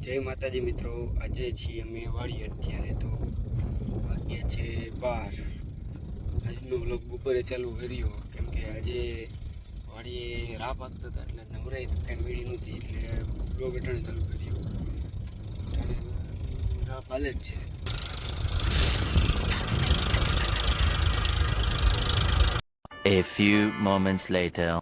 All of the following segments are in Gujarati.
જય માતાજી મિત્રો. આજે છીએ અમે વાળી અત્યારે તો વાગ્યા છે બાર. આજનો વ્લોગ બપોરે ચાલુ કર્યો. કેમ કે આજે વાડીએ રાહ પાકતા હતા એટલે નવરાઈ કાંઈ મેળી નથી એટલે વ્લોગ અટાણે ચાલુ કર્યો. રાહ પાલે જ છે. A few moments later.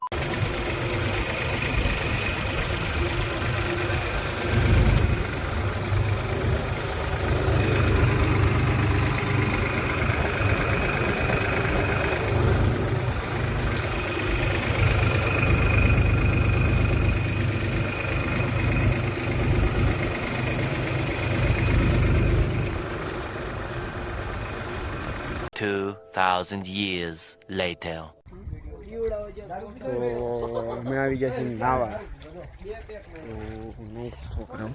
Two thousand years later. તો અમે આવી ગયા છીએ નાવા તો નાઈસ છોકરાઓ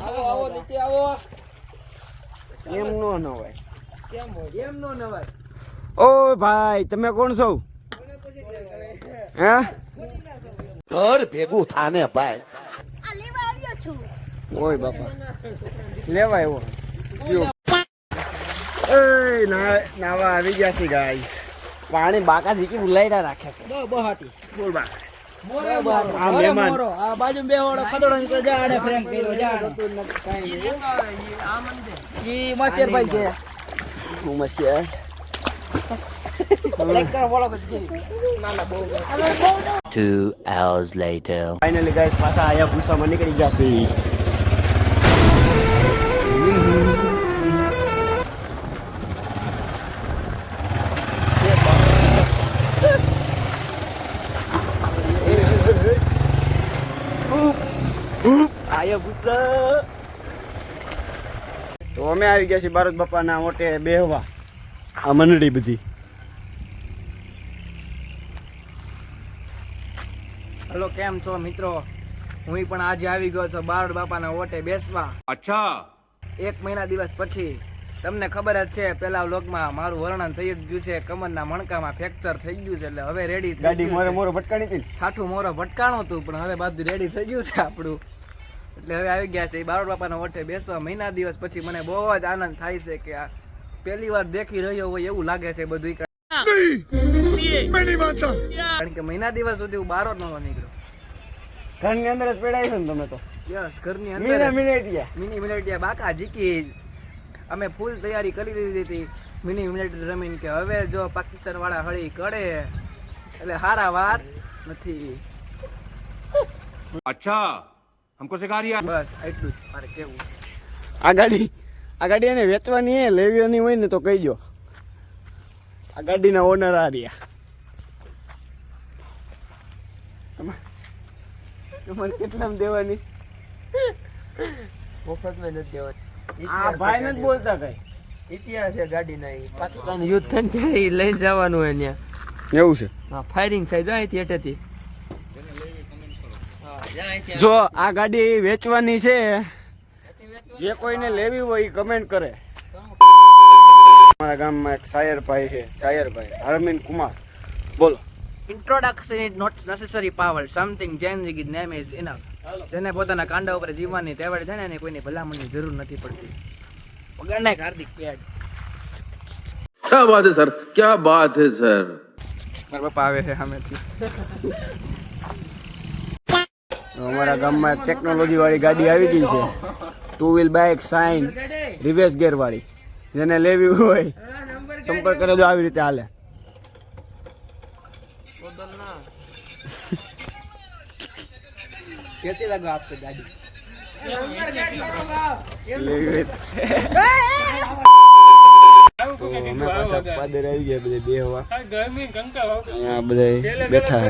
આવો આવો નીચે આવો એમ નો નવાય કેમ હોય એમ નો નવાય ઓ ભાઈ, તમે કોણ છો હે ઘર ભેગું થાને ભાઈ. આ લેવા આવ્યો છું. ઓય બાપા. લેવા આવ્યો. જો એ નાવા આવી ગયા છે ગાઈસ પાણી બાકા જીકી ઉલાઈડા રાખે છે. બહુ બહાટી બોલ બા. મોરે આ મોરો આ બાજુ બે વાળો ખદડો નીકળે જા ફ્રેમ કર્યો જા. ઈ માસેરભાઈ છે. હું મસ્યા લાઈક કરો ફોલો કરજો Two hours later. Finally guys પાછા આયા ભૂસામાં નીકળી ગયા છે આયા ભૂસા તો અમે આવી ગયા છીએ ભારત બાપાના મોટે બેહવા આ મંડળી બધી. હલો કેમ છો મિત્રો? હું પણ આજે આવી ગયો છું બારોડ બાપાના ઓટે બેસવા. અચ્છા. એક મહિના દિવસ પછી. તમને ખબર જ છે પેલા વ્લોગમાં મારું વર્ણન થઈ જ ગયું છે કમરના મણકામાં ફ્રેક્ચર થઈ ગયું છે એટલે હવે રેડી થઈ ગાડી મોરે મોરો ભટકાણી હતી. ઠાઠું મોરો ભટકાણું હતું પણ હવે બધું રેડી થઈ ગયું છે આપણું. એટલે હવે આવી ગયા છે. બારોડ બાપાના ઓટે બેસવા મહિના દિવસ પછી મને બહુ જ આનંદ થાય છે કે આ પહેલી વાર દેખી રહ્યો હોય એવું લાગે છે બધું કારણ કે મહિના દિવસ સુધી હું બારો નહોતો નીકળ્યો. ઘરની અંદર જ પેડાઈ છે તમે તો. યસ ઘરની અંદર મિની મિની મિનેટિયા બાકા જીકી. અમે ફૂલ તૈયારી કરી દીધી હતી. મિની મિનેટ રમીને કે હવે જો પાકિસ્તાન વાળા હળી કરે. એટલે હારા વાર નથી. અચ્છા હમકો સિખા રહ્યા બસ એટલું મારે કેવું? આ ગાડી આ ગાડી એને વેચવાની હે લેવાની હોય ને તો કહી દો આ ગાડીના ઓનર આ રહ્યા. તમા- તમારે કેટલામાં દેવાની? મફતમાં નથી દેવાની. આ ભાઈ નથી બોલતા કઈ. ઇતિહાસ છે ગાડીના ઈ. પાકિસ્તાન યુદ્ધ થાય ને ત્યારે લઈને જવાનું હોય ત્યાં. એવું છે? હા ફાયરિંગ થાય જાય થિયેટરથી જો આ ગાડી વેચવાની છે. જે કોઈને લેવી હોય એ કમેન્ટ કરે. અમારા ગામમાં એક સાયરભાઈ છે સાયરભાઈ હરમીન કુમાર. બોલો. Introduction is not necessary power something changing is name is enough જેને પોતાના કાંડા ઉપર જીવવાની તેવડ છે ને એને કોઈની ભલામણની જરૂર નથી પડતી. વગર નાખ હાર્દિક પેડ. ક્યા બાત હે સર? ક્યા બાત હે સર? મારા બાપા આવે છે સામેથી. અમારા ગામમાં એક ટેકનોલોજી વાળી ગાડી આવી ગઈ છે. ટુ વ્હીલ બાઇક સાઇન રિવેર્સ ગેર વાળી જેને લેવી હોય સંપર્ક કરજો આવી રીતે હાલે कैसे लगा आपको गाड़ी લેવી હોય તો અમે પાછા પાદર આવી ગયા બધે બે હવા અહીંયા બધા બેઠા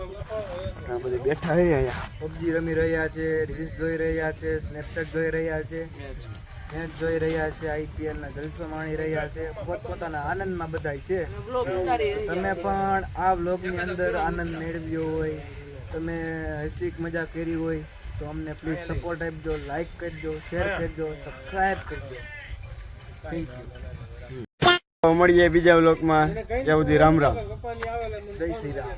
આ બધે બેઠા છે અહીંયા. પબજી રમી રહ્યા છે રીલ્સ જોઈ રહ્યા છે સ્નેપચેટ જોઈ રહ્યા છે મેચ જોઈ રહ્યા છે આઈપીએલ ના જલસો માણી રહ્યા છે પોતપોતાના આનંદમાં બધાય છે. તમે પણ આ વ્લોગની અંદર આનંદ મેળવ્યો હોય તમે હસીક મજા કરી હોય તો અમને પ્લીઝ સપોર્ટ આપજો લાઈક કરજો શેર કરજો સબસ્ક્રાઇબ કરજો. થેન્ક યુ મળીએ બીજા બ્લોકમાં ત્યાં સુધી રામ રામ. જય શ્રી રામ.